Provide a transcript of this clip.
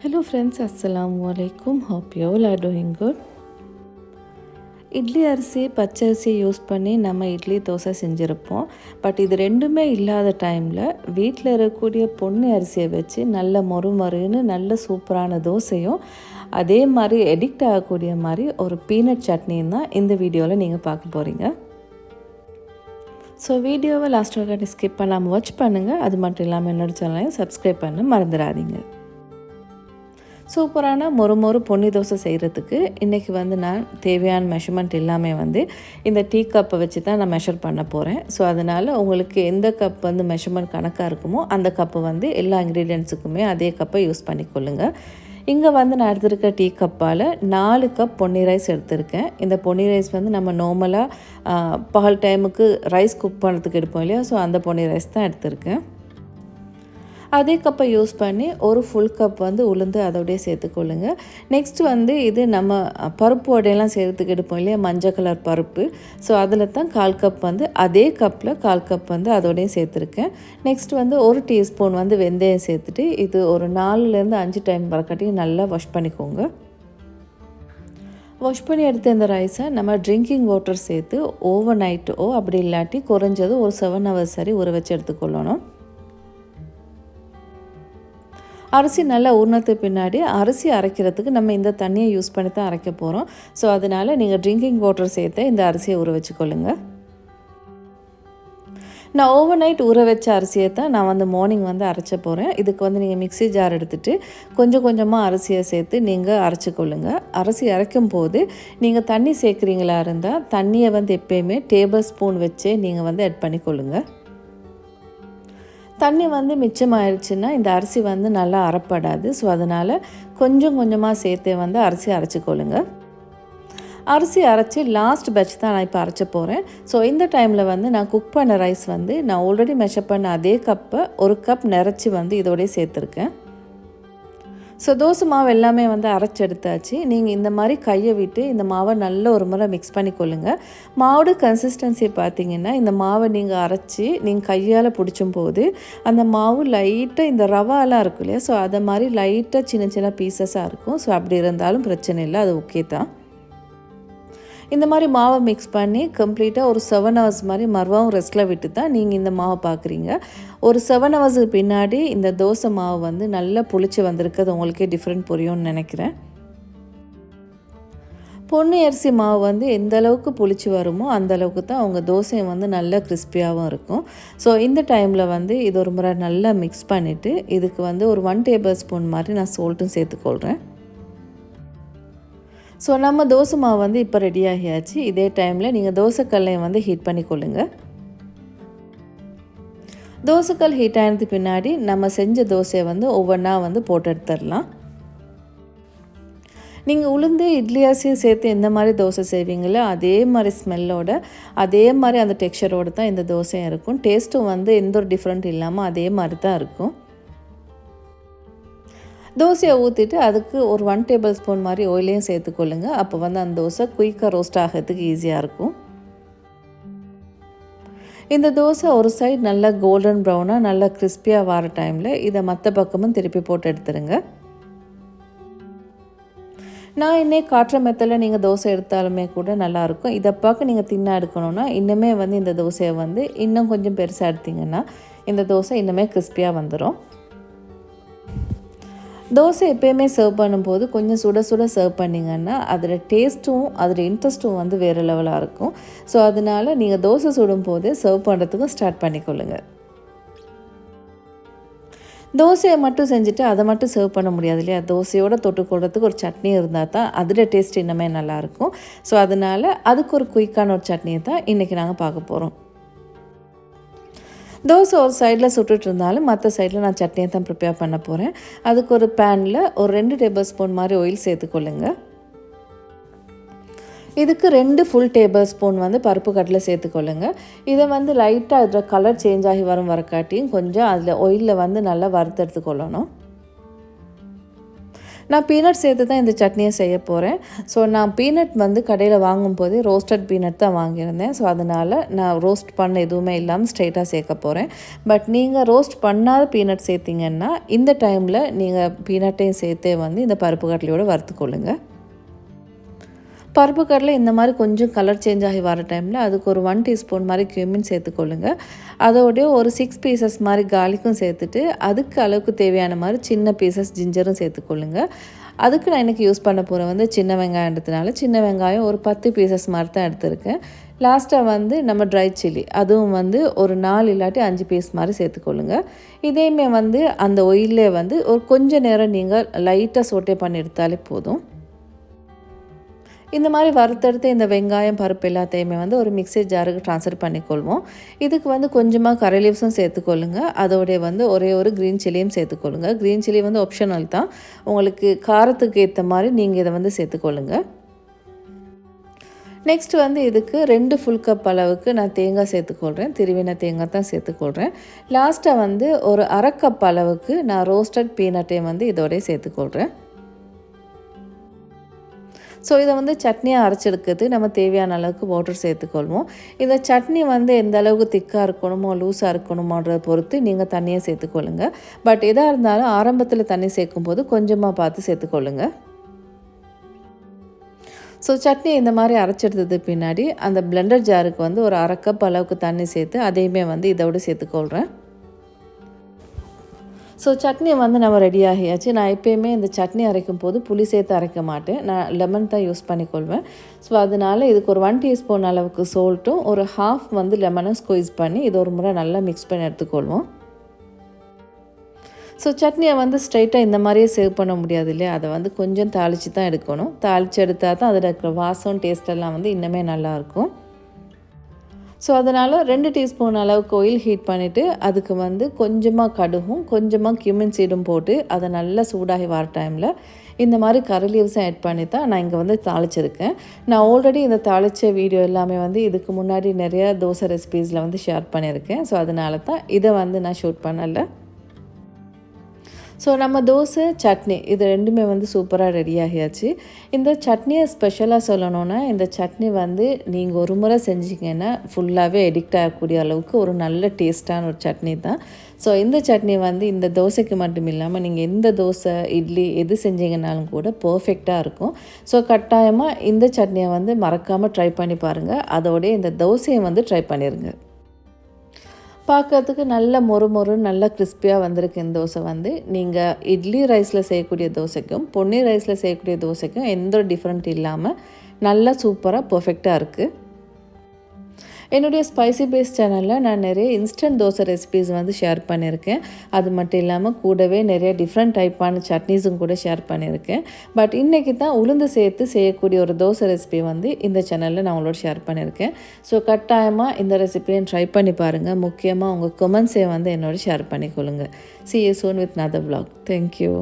Hello friends அஸ்லாம் வலைக்கும் hope you all doing good idli அரிசி பச்சை அரிசி யூஸ் பண்ணி நம்ம இட்லி தோசை செஞ்சுருப்போம். பட் இது ரெண்டுமே இல்லாத டைமில் வீட்டில் இருக்கக்கூடிய பொண்ணு அரிசியை வச்சு நல்ல மொறு மொறுன்னு நல்ல சூப்பரான தோசையும் அதே மாதிரி எடிக்ட் ஆகக்கூடிய மாதிரி ஒரு பீனட் சட்னியும் தான் இந்த வீடியோவில் நீங்கள் பார்க்க போகிறீங்க ஸோ வீடியோவை லாஸ்ட் வரைக்கும் ஸ்கிப் பண்ணாமல் வாட்ச் பண்ணுங்கள் அது மட்டும் இல்லாமல் என்னோட சேனலையும் சப்ஸ்கிரைப் பண்ண மறந்துடாதீங்க. சூப்பரான மொறு மொறு பொன்னி தோசை செய்கிறதுக்கு இன்றைக்கி வந்து நான் தேவையான மெஷர்மெண்ட் எல்லாமே வந்து இந்த டீ கப்பை வச்சு தான் நான் மெஷர் பண்ண போகிறேன் ஸோ அதனால் உங்களுக்கு எந்த கப் வந்து மெஷர்மெண்ட் கணக்காக இருக்குமோ அந்த கப்பை வந்து எல்லா இன்க்ரீடியன்ஸுக்குமே அதே கப்பை யூஸ் பண்ணிக்கொள்ளுங்கள் இங்கே வந்து நான் எடுத்திருக்க டீ கப்பால் நாலு கப் பொன்னி ரைஸ் எடுத்திருக்கேன். இந்த பொன்னி ரைஸ் வந்து நம்ம நார்மலாக பகல் டைமுக்கு ரைஸ் குக் பண்ணுறதுக்கு எடுப்போம் இல்லையா? ஸோ அந்த பொன்னி ரைஸ் தான் எடுத்திருக்கேன். அதே கப்பை யூஸ் பண்ணி ஒரு ஃபுல் கப் வந்து உளுந்து அதோடய சேர்த்துக்கொள்ளுங்க. நெக்ஸ்ட் வந்து இது நம்ம பருப்பு வடையெல்லாம் சேர்த்துக்கு எடுப்போம் இல்லையா? மஞ்சள் கலர் பருப்பு. ஸோ அதில் தான் கால் கப் வந்து அதே கப்பில் கால் கப் வந்து அதோடய சேர்த்துருக்கேன். நெக்ஸ்ட் வந்து ஒரு டீஸ்பூன் வந்து வெந்தயம் சேர்த்துட்டு இது ஒரு நாலுலேருந்து அஞ்சு டைம் வரக்காட்டி நல்லா வாஷ் பண்ணிக்கோங்க. வாஷ் பண்ணி எடுத்த இந்த ரைஸை நம்ம ட்ரிங்கிங் வாட்டர் சேர்த்து ஓவர் நைட்டோ அப்படி இல்லாட்டி குறைஞ்சது ஒரு செவன் ஹவர்ஸ் சரி ஊற வச்சு எடுத்துக்கொள்ளணும். அரிசி நல்லா ஊறினது பின்னாடி அரிசி அரைக்கிறதுக்கு நம்ம இந்த தண்ணியை யூஸ் பண்ணி தான் அரைக்க போகிறோம் ஸோ அதனால் நீங்கள் ட்ரிங்கிங் வாட்டர் சேர்த்து இந்த அரிசியை ஊற வச்சுக்கொள்ளுங்க. நான் ஓவர் நைட் ஊற வச்ச அரிசியை தான் நான் வந்து மார்னிங் வந்து அரைச்ச போகிறேன் இதுக்கு வந்து நீங்கள் மிக்சி ஜார் எடுத்துகிட்டு கொஞ்சம் கொஞ்சமாக அரிசியை சேர்த்து நீங்கள் அரைச்சிக்கொள்ளுங்க. அரிசி அரைக்கும் போது நீங்கள் தண்ணி சேர்க்குறீங்களா இருந்தால் தண்ணியை வந்து எப்பயுமே டேபிள் ஸ்பூன் வச்சே நீங்கள் வந்து ஆட் பண்ணிக்கொள்ளுங்கள் தண்ணி வந்து மிச்சமாயிருச்சுன்னா இந்த அரிசி வந்து நல்லா அரைப்படாது ஸோ அதனால் கொஞ்சம் கொஞ்சமாக சேர்த்தே வந்து அரிசி அரைச்சிக்கொள்ளுங்க. அரிசி அரைச்சி லாஸ்ட் பேட்ச் தான் நான் இப்போ அரைச்ச போகிறேன் ஸோ இந்த டைமில் வந்து நான் குக் பண்ண ரைஸ் வந்து நான் ஆல்ரெடி மெஷர் பண்ண அதே கப்பை ஒரு கப் நிறச்சி வந்து இதோடய சேர்த்துருக்கேன். ஸோ தோசை மாவு எல்லாமே வந்து அரைச்சி எடுத்தாச்சு. நீங்கள் இந்த மாதிரி கையை விட்டு இந்த மாவை நல்ல ஒரு முறை மிக்ஸ் பண்ணி கொள்ளுங்கள் மாவோட கன்சிஸ்டன்சி பார்த்தீங்கன்னா இந்த மாவை நீங்கள் அரைச்சி நீங்கள் கையால் பிடிச்சும் போது அந்த மாவு லைட்டாக இந்த ரவாலாம் இருக்கும் இல்லையா? ஸோ அதை மாதிரி லைட்டாக சின்ன சின்ன பீசஸாக இருக்கும். ஸோ அப்படி இருந்தாலும் பிரச்சனை இல்லை. அது ஓகே தான். இந்த மாதிரி மாவை மிக்ஸ் பண்ணி கம்ப்ளீட்டாக ஒரு செவன் ஹவர்ஸ் மாதிரி மறுவாவும் ரெஸ்ட்டில் விட்டு தான் நீங்கள் இந்த மாவை பார்க்குறீங்க ஒரு செவன் ஹவர்ஸுக்கு பின்னாடி இந்த தோசை மாவு வந்து நல்லா புளிச்சு வந்திருக்கிறது உங்களுக்கே டிஃப்ரெண்ட் புரியும்னு நினைக்கிறேன். பொண்ணு அரிசி மாவு வந்து எந்த அளவுக்கு புளிச்சு வருமோ அந்த அளவுக்கு தான் அவங்க தோசையும் வந்து நல்லா கிறிஸ்பியாகவும் இருக்கும். ஸோ இந்த டைமில் வந்து இது ஒரு முறை நல்லா மிக்ஸ் பண்ணிவிட்டு இதுக்கு வந்து ஒரு ஒன் டேபிள் ஸ்பூன் மாதிரி நான் சோல்ட்டும் சேர்த்துக்கொள்கிறேன் ஸோ நம்ம தோசை மாவு வந்து இப்போ ரெடி ஆகியாச்சு. இதே டைமில் நீங்கள் தோசைக்கல்லையும் வந்து ஹீட் பண்ணிக்கொள்ளுங்க தோசைக்கல் ஹீட் ஆனதுக்கு பின்னாடி நம்ம செஞ்ச தோசையை வந்து ஒவ்வொன்றா வந்து போட்டு எடுத்துடலாம். நீங்கள் உளுந்து இட்லி சேர்த்து எந்த மாதிரி தோசை செய்வீங்களோ அதே மாதிரி ஸ்மெல்லோட அதே மாதிரி அந்த டெக்ஸ்சரோடு தான் இந்த தோசையும் இருக்கும். டேஸ்ட்டும் வந்து எந்த ஒரு டிஃப்ரெண்ட் இல்லாமல் அதே மாதிரி தான் இருக்கும். தோசையை ஊற்றிட்டு அதுக்கு ஒரு ஒன் டேபிள் ஸ்பூன் மாதிரி ஆயிலையும் சேர்த்துக்கொள்ளுங்க. அப்போ வந்து அந்த தோசை குயிக்காக ரோஸ்ட் ஆகிறதுக்கு ஈஸியாக இருக்கும். இந்த தோசை ஒரு சைடு நல்லா கோல்டன் ப்ரௌனாக நல்லா கிறிஸ்பியாக வர டைமில் இதை மற்ற பக்கமும் திருப்பி போட்டு எடுத்துருங்க. நான் இன்னே காட்டுற மெத்தில் நீங்கள் தோசை எடுத்தாலுமே கூட நல்லாயிருக்கும் இதை பார்க்க நீங்கள் தின்னாக எடுக்கணும்னா இன்னுமே வந்து இந்த தோசையை வந்து இன்னும் கொஞ்சம் பெருசாக எடுத்திங்கன்னா இந்த தோசை இன்னுமே கிறிஸ்பியாக வந்துடும் தோசை எப்பயுமே சர்வ் பண்ணும்போது கொஞ்சம் சுட சுட சர்வ் பண்ணிங்கன்னா அதில் டேஸ்ட்டும் அதில் இன்ட்ரெஸ்ட்டும் வந்து வேறு லெவலாக இருக்கும். ஸோ அதனால் நீங்கள் தோசை சுடும் போதே சர்வ் பண்ணுறதுக்கும் ஸ்டார்ட் பண்ணிக்கொள்ளுங்கள் தோசையை மட்டும் செஞ்சுட்டு அதை மட்டும் சர்வ் பண்ண முடியாது இல்லையா? தோசையோடு தொட்டுக்கொள்றதுக்கு ஒரு சட்னி இருந்தால் தான் அதில் டேஸ்ட் இன்னுமே நல்லாயிருக்கும் ஸோ அதனால் அதுக்கு ஒரு குயிக்கான ஒரு சட்னியை தான் இன்றைக்கி நாங்கள் பார்க்க போகிறோம் தோசை ஒரு சைடில் சுட்டுட்டு இருந்தாலும் மற்ற சைடில் நான் சட்னியை தான் ப்ரிப்பேர் பண்ண போகிறேன் அதுக்கு ஒரு பேனில் ஒரு ரெண்டு டேபிள் ஸ்பூன் மாதிரி ஆயில் சேர்த்துக்கொள்ளுங்க இதுக்கு ரெண்டு ஃபுல் டேபிள் ஸ்பூன் வந்து பருப்பு கடலை சேர்த்துக்கொள்ளுங்க இதை வந்து லைட்டாக அதில் கலர் சேஞ்ச் ஆகி வரும் வரக்காட்டியும் கொஞ்சம் அதில் ஆயிலில் வந்து நல்லா வறுத்தெடுத்து கொள்ளணும். நான் பீனட் சேர்த்து தான் இந்த சட்னியை செய்ய போகிறேன் ஸோ நான் பீனட் வந்து கடையில் வாங்கும் போதே ரோஸ்டட் பீனட் தான் வாங்கியிருந்தேன். ஸோ அதனால் நான் ரோஸ்ட் பண்ண எதுவுமே இல்லாமல் ஸ்ட்ரைட்டாக சேர்க்க போகிறேன் பட் நீங்கள் ரோஸ்ட் பண்ணாத பீனட் சேர்த்திங்கன்னா இந்த டைமில் நீங்கள் பீனட்டையும் சேர்த்தே வந்து இந்த பருப்பு கடலையோடு வறுத்துக்கொள்ளுங்கள் பருப்பு கடலை இந்த மாதிரி கொஞ்சம் கலர் சேஞ்ச் ஆகி வர டைமில் அதுக்கு ஒரு ஒன் டீஸ்பூன் மாதிரி கியூமின் சேர்த்துக்கொள்ளுங்க அதோடய ஒரு சிக்ஸ் பீசஸ் மாதிரி கார்லிக்கும் சேர்த்துட்டு அதுக்கு அளவுக்கு தேவையான மாதிரி சின்ன பீசஸ் ஜிஞ்சரும் சேர்த்துக்கொள்ளுங்க அதுக்கு நான் இன்றைக்கி யூஸ் பண்ண போகிற வந்து சின்ன வெங்காயன்றதுனால சின்ன வெங்காயம் ஒரு பத்து பீசஸ் மாதிரி தான் எடுத்திருக்கேன். லாஸ்ட்டாக வந்து நம்ம ட்ரை சில்லி அதுவும் வந்து ஒரு நாலு இல்லாட்டி அஞ்சு பீஸ் மாதிரி சேர்த்துக்கொள்ளுங்க இதேமே வந்து அந்த ஒயிலே வந்து ஒரு கொஞ்ச நேரம் நீங்கள் லைட்டாக சோட்டே பண்ணி எடுத்தாலே போதும். இந்த மாதிரி வறுத்தெடுத்து இந்த வெங்காயம் பருப்பு எல்லாத்தையுமே வந்து ஒரு மிக்சி ஜாருக்கு ட்ரான்ஸ்ஃபர் பண்ணிக்கொள்வோம். இதுக்கு வந்து கொஞ்சமாக கரை லீவ்ஸும் சேர்த்துக்கொள்ளுங்க. அதோடைய வந்து ஒரே ஒரு க்ரீன் சில்லியும் சேர்த்துக்கொள்ளுங்க. க்ரீன் சில்லி வந்து ஆப்ஷனல் தான். உங்களுக்கு காரத்துக்கு ஏற்ற மாதிரி நீங்கள் இதை வந்து சேர்த்துக்கொள்ளுங்க. நெக்ஸ்ட் வந்து இதுக்கு ரெண்டு ஃபுல் கப் அளவுக்கு நான் தேங்காய் சேர்த்துக்கொள்கிறேன் திருவின தேங்காய் தான் சேர்த்துக்கொள்கிறேன் லாஸ்ட்டாக வந்து ஒரு அரை கப் அளவுக்கு நான் ரோஸ்டட் பீனட்டையும் வந்து இதோடய சேர்த்துக்கொள்கிறேன் ஸோ இதை வந்து சட்னியாக அரைச்செடுக்கிறது நம்ம தேவையான அளவுக்கு வாட்டர் சேர்த்துக்கொள்வோம். இந்த சட்னி வந்து எந்த அளவுக்கு திக்காக இருக்கணுமோ லூஸாக இருக்கணுமோன்றதை பொறுத்து நீங்கள் தண்ணியை சேர்த்துக்கொள்ளுங்க. பட் எதாக இருந்தாலும் ஆரம்பத்தில் தண்ணி சேர்க்கும் போது கொஞ்சமாக பார்த்து சேர்த்துக்கொள்ளுங்க. ஸோ சட்னி இந்த மாதிரி அரைச்செடுத்தது பின்னாடி அந்த பிளெண்டர் ஜாருக்கு வந்து ஒரு அரை கப் அளவுக்கு தண்ணி சேர்த்து அதையுமே வந்து இதோடு சேர்த்துக்கொள்கிறேன் ஸோ சட்னி வந்து நம்ம ரெடி ஆகியாச்சு. நான் எப்பயுமே இந்த சட்னி அரைக்கும் போது புளி சேர்த்து அரைக்க மாட்டேன். நான் லெமன் தான் யூஸ் பண்ணிக்கொள்வேன். ஸோ அதனால் இதுக்கு ஒரு ஒன் டீஸ்பூன் அளவுக்கு சோல்ட்டும் ஒரு ஹாஃப் வந்து லெமனும் ஸ்குவீஸ் பண்ணி இது ஒரு முறை நல்லா மிக்ஸ் பண்ணி எடுத்துக்கொள்வோம். ஸோ சட்னியை வந்து ஸ்ட்ரைட்டாக இந்த மாதிரியே சேவ் பண்ண முடியாது இல்லையா? அதை வந்து கொஞ்சம் தாளித்து தான் எடுக்கணும். தாளித்து எடுத்தால் தான் அதில் இருக்கிற வாசம் டேஸ்டெல்லாம் வந்து இன்னுமே நல்லாயிருக்கும் ஸோ அதனால் ரெண்டு டீஸ்பூன் அளவுக்கு ஆயில் ஹீட் பண்ணிவிட்டு அதுக்கு வந்து கொஞ்சமாக கடுகும் கொஞ்சமாக கியூமின் சீடும் போட்டு அதை நல்லா சூடாகி வர டைமில் இந்த மாதிரி கரி லீவ்ஸும் ஆட் பண்ணி தான் நான் இங்கே வந்து தாளிச்சிருக்கேன். நான் ஆல்ரெடி இந்த தாளித்த வீடியோ எல்லாமே வந்து இதுக்கு முன்னாடி நிறைய தோசை ரெசிபீஸில் வந்து ஷேர் பண்ணியிருக்கேன். ஸோ அதனால தான் இதை வந்து நான் ஷூட் பண்ணலை. ஸோ நம்ம தோசை சட்னி இது ரெண்டுமே வந்து சூப்பராக ரெடி ஆகியாச்சு. இந்த சட்னியை ஸ்பெஷலாக சொல்லணும்னா இந்த சட்னி வந்து நீங்கள் ஒரு முறை செஞ்சீங்கன்னா ஃபுல்லாகவே எடிக்ட் ஆகக்கூடிய அளவுக்கு ஒரு நல்ல டேஸ்ட்டான ஒரு சட்னி தான். ஸோ இந்த சட்னி வந்து இந்த தோசைக்கு மட்டும் இல்லாமல் நீங்கள் எந்த தோசை இட்லி எது செஞ்சீங்கனாலும் கூட பர்ஃபெக்டாக இருக்கும். ஸோ கட்டாயமாக இந்த சட்னியை வந்து மறக்காமல் ட்ரை பண்ணி பாருங்கள் அதோடைய இந்த தோசையை வந்து ட்ரை பண்ணிடுங்க பார்க்கறதுக்கு நல்ல மொறு மொறு நல்ல கிறிஸ்பியாக வந்திருக்கு இந்த தோசை வந்து. நீங்கள் இட்லி ரைஸில் செய்யக்கூடிய தோசைக்கும் பொன்னி ரைஸில் செய்யக்கூடிய தோசைக்கும் எந்த ஒரு டிஃப்ரெண்ட் இல்லாமல் நல்லா சூப்பராக பர்ஃபெக்டாக இருக்குது என்னுடைய ஸ்பைசி பேஸ் சேனலில் நான் நிறைய இன்ஸ்டன்ட் தோசை ரெசிபீஸ் வந்து ஷேர் பண்ணியிருக்கேன். அது மட்டும் இல்லாமல் கூடவே நிறைய டிஃப்ரெண்ட் டைப்பான சட்னிஸும் கூட ஷேர் பண்ணியிருக்கேன். பட் இன்றைக்கி தான் உளுந்து சேர்த்து செய்யக்கூடிய ஒரு தோசை ரெசிபி வந்து இந்த சேனலில் நான் உங்களோட ஷேர் பண்ணியிருக்கேன். ஸோ கட்டாயமாக இந்த ரெசிபியை ட்ரை பண்ணி பாருங்கள் முக்கியமாக உங்கள் கொமெண்ட்ஸை வந்து என்னோட ஷேர் பண்ணிக்கொள்ளுங்க. See ya soon with another blog thank you